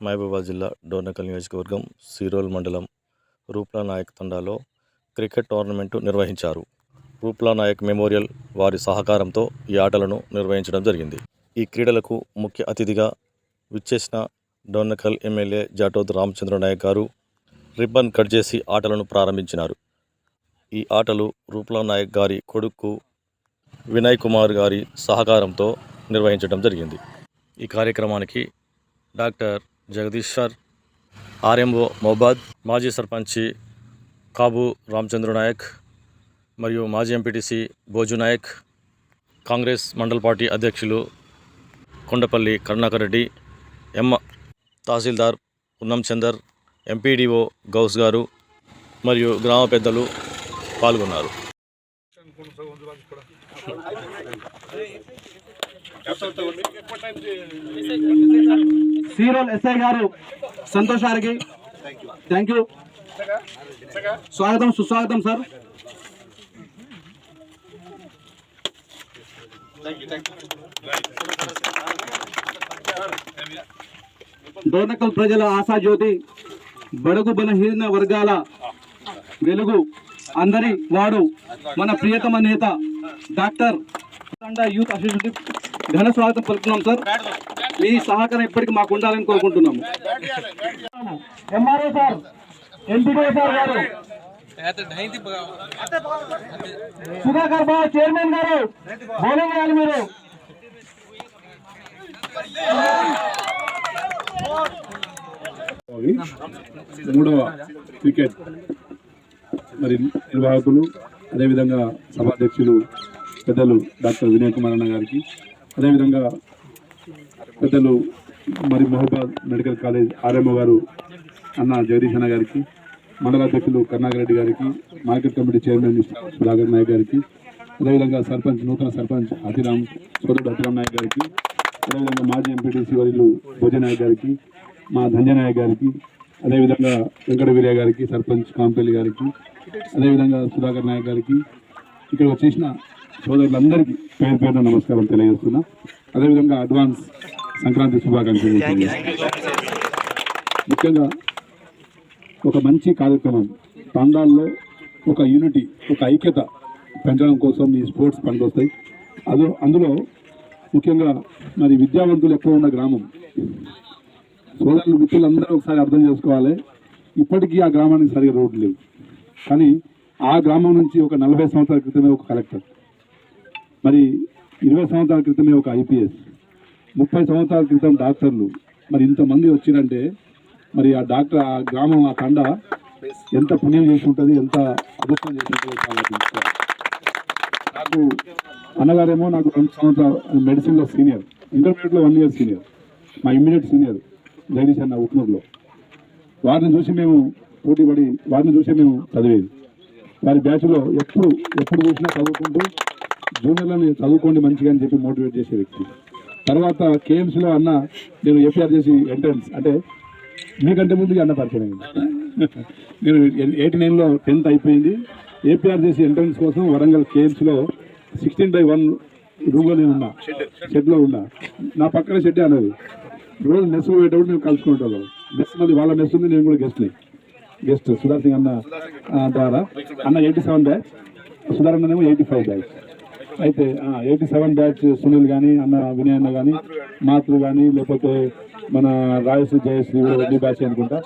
మహబూబాబాద్ జిల్లా డోర్నకల్ నియోజకవర్గం సిరోల్ మండలం రూప్లా నాయక్ తండాలో క్రికెట్ టోర్నమెంటు నిర్వహించారు. రూప్లా నాయక్ మెమోరియల్ వారి సహకారంతో ఈ ఆటలను నిర్వహించడం జరిగింది. ఈ క్రీడలకు ముఖ్య అతిథిగా విచ్చేసిన Dornakal MLA Jatoth Ramachandra Naik garu ribbon cut చేసి ఆటలను ప్రారంభించినారు. ఈ ఆటలు రూప్లా నాయక్ గారి కొడుకు వినయ్ కుమార్ గారి సహకారంతో నిర్వహించడం జరిగింది. ఈ కార్యక్రమానికి డాక్టర్ జగదీశ్వర్ ఆర్ఎంఓ మొహబాద్ మాజీ సర్పంచి కాబు రామచంద్ర నాయక్ మరియు మాజీ MPTC Bhoju Naik Congress mandal party అధ్యక్షులు కొండపల్లి కరుణాకర్ రెడ్డి ఎం తహసీల్దార్ ఉన్నం చందర్ ఎంపీడీఓ గౌస్ గారు మరియు గ్రామ పెద్దలు పాల్గొన్నారు. సీరోల్ ఎస్ఐ గారు సంతోష్ గారికి థ్యాంక్ యూ స్వాగతం సుస్వాగతం సార్ డోర్నకల్ ప్రజల ఆశాజ్యోతి బడుగు బలహీన వర్గాల వెలుగు అందరి వాడు మన ప్రియతమ నేత డాక్టర్ యూత్ అసోసియేషన్. ఘన స్వాగతం పలుకుతున్నాం సార్. మీ సహకారం ఎప్పటికీ మాకు ఉండాలని కోరుకుంటున్నాము. ఎంఆర్ఓ సార్ ఎంపీడీ సార్ గారు. సుధాకర్ బాబు చైర్మన్ గారు బౌలింగ్ వేయాలి మీరు. మూడవ క్రికెట్ మరి నిర్వాహకులు అదేవిధంగా సభాధ్యక్షులు పెద్దలు డాక్టర్ వినయ్ కుమార్ అన్న గారికి అదేవిధంగా పెద్దలు మరి మహబాద్ మెడికల్ కాలేజ్ ఆర్ఎంఓ గారు అన్న జగదీష్ అన్న గారికి మండలాధ్యక్షులు కరుణాకర్ రెడ్డి గారికి market committee chairman Sudhakar Naik గారికి అదేవిధంగా సర్పంచ్ నూతన సర్పంచ్ అతిరామ్ సోదరుడు అతిరామ్ నాయక్ గారికి అదేవిధంగా మాజీ ఎంపీటీసీ వర్యులు భోజనాయక్ గారికి మా ధన్యనాయక్ గారికి అదేవిధంగా వెంకట వీరయ్య గారికి సర్పంచ్ కాంపల్లి గారికి అదేవిధంగా సుధాకర్ నాయక్ గారికి ఇక్కడ వచ్చేసిన సోదరులందరికీ పేరు పేరున నమస్కారం తెలియజేస్తున్నా. అదేవిధంగా అడ్వాన్స్ సంక్రాంతి శుభాకాంక్షలు. ముఖ్యంగా ఒక మంచి కార్యక్రమం తండాల్లో ఒక యూనిటీ ఒక ఐక్యత పెంచడం కోసం ఈ స్పోర్ట్స్ పనికొస్తాయి. అదో అందులో ముఖ్యంగా మరి విద్యావంతులు ఎక్కువ ఉన్న గ్రామం. సోదరులు మిత్రులందరూ ఒకసారి అర్థం చేసుకోవాలి. ఇప్పటికీ ఆ గ్రామానికి సరిగా రోడ్లు లేవు. కానీ ఆ గ్రామం నుంచి ఒక నలభై సంవత్సరాల క్రితమే ఒక కలెక్టర్. మరి ఇరవై సంవత్సరాల క్రితమే ఒక ఐపీఎస్ ముప్పై సంవత్సరాల క్రితం డాక్టర్లు. మరి ఇంతమంది వచ్చిరంటే మరి ఆ డాక్టర్ ఆ గ్రామం ఆ కండ ఎంత పుణ్యం చేసి ఉంటుంది ఎంత అదృష్టం చేసి ఉంటుంది చాలా నాకు అన్నగారేమో నాకు రెండు సంవత్సరాలు మెడిసిన్లో సీనియర్ ఇంటర్మీడియట్లో వన్ ఇయర్ సీనియర్ మా ఇమ్మీడియట్ సీనియర్ జగదీష్ అన్న ఉట్నూరులో. వారిని చూసి మేము పోటీపడి వారిని చూసి మేము చదివేది. వారి బ్యాచ్లో ఎప్పుడు ఎప్పుడు చూసినా చదువుకుంటూ జూనియర్లను చదువుకోండి మంచిగా అని చెప్పి మోటివేట్ చేసే వ్యక్తి. తర్వాత కేఎంసీలో అన్న నేను ఏపీఆర్ చేసి ఎంట్రన్స్ అంటే మీకంటే ముందు అన్న పరిచయం అయింది. నేను ఎయిటీ నైన్లో టెన్త్ అయిపోయింది. ఏపీఆర్ చేసి ఎంట్రన్స్ కోసం వరంగల్ కేఎంసీలో సిక్స్టీన్ బై వన్ రూమ్లో నేను ఉన్నా షెడ్లో ఉన్నా. నా పక్కన షెడ్ అనేది రోజు మెస్ పోయేటప్పుడు నేను కలుసుకుంటాను మెస్ మళ్ళీ వాళ్ళ మెస్ ఉంది నేను కూడా గెస్ట్ని గెస్ట్ సుధార్ సింగ్ అన్న ద్వారా. అన్న ఎయిటీ సెవెన్ బ్యాచ్ సుధార్ అన్ననేమో ఎయిటీ ఫైవ్ బ్యాచ్ అయితే ఎయిటీ సెవెన్ బ్యాచ్ సునీల్ కానీ అన్న వినయ్ అన్న కానీ మాతృ కానీ లేకపోతే మన రాయశ్రీ జయశ్రీ రెడ్డి బ్యాచ్. అనుకుంటా